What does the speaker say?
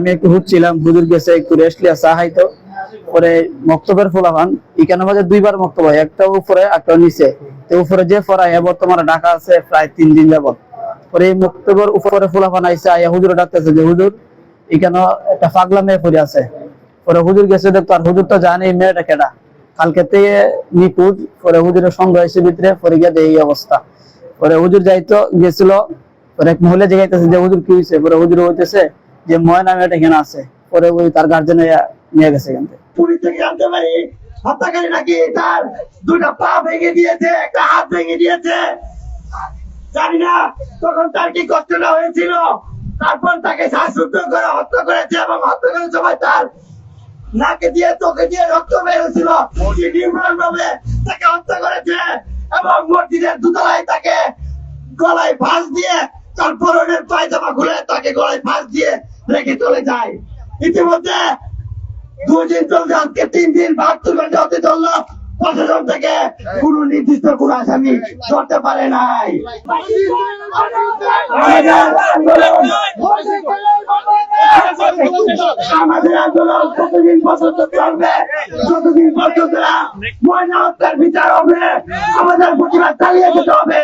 আমি একটু হুচ্ছিলাম হুজুর গেছে, একটু রেস্ট লিয়া চা খাইতো। পরে মক্তবের ফোলাফান, এখানে মাঝে দুইবার মক্তব হয়, একটা উপরে, একটা নিচে। তো উপরে যে ফরাই এ বর্তমানে ঢাকা আছে প্রায় তিন দিন যাবত পরে এই মক্তবের উপরে ফোলাফান আইসে আইয়া হুজুর ডাকতেছে যে, হুজুর, এখানে একটা পাগলা মেয়ে পড়ে আছে। পরে হুজুর গেছে, দেখতো আর হুজুর তো জানে মেয়েটা কেডা। কালকে থেকে নিখুঁজ, পরে হুজুরের সঙ্গ হয়েছে ভিতরে, পরে গিয়ে এই অবস্থা। পরে হুজুর যাইতো, গেছিল, পরে এক মহিলা জিজ্ঞাসা যে, হুজুর, কি হয়েছে পরে হুজুর হইতেছে যে ময়না মেয়েটা এখানে আছে, পরে ওই তার গার্জেন নিয়ে গেছে এখান থেকে। পুলিশ থেকে পারি। হত্যাকারী তার দিয়েছে, একটা হাত দিয়েছে। হয়েছিল। তারপর তাকে করে হত্যা করেছে এবং করার সময় তার নাকে দিয়ে দিয়ে রক্ত তাকে হত্যা করেছে এবং মসজিদের দুতলায় তাকে গলায় ফাঁস দিয়ে তার পরনের পায়জামা খুলে তাকে গলায় ফাঁস দিয়ে রেখে চলে যায়। ইতিমধ্যে দুই দিন চলছে আজকে, তিন দিন বাহাত্তর ঘণ্টা হতে চলল প্রশাসন থেকে কোন নির্দিষ্ট কোন আসামি ধরতে পারে নাই। আমাদের আন্দোলন কতদিন পর্যন্ত চলবে? যতদিন পর্যন্ত ময়না হত্যার বিচার হবে, আমাদের প্রতিবাদ চালিয়ে যেতে হবে।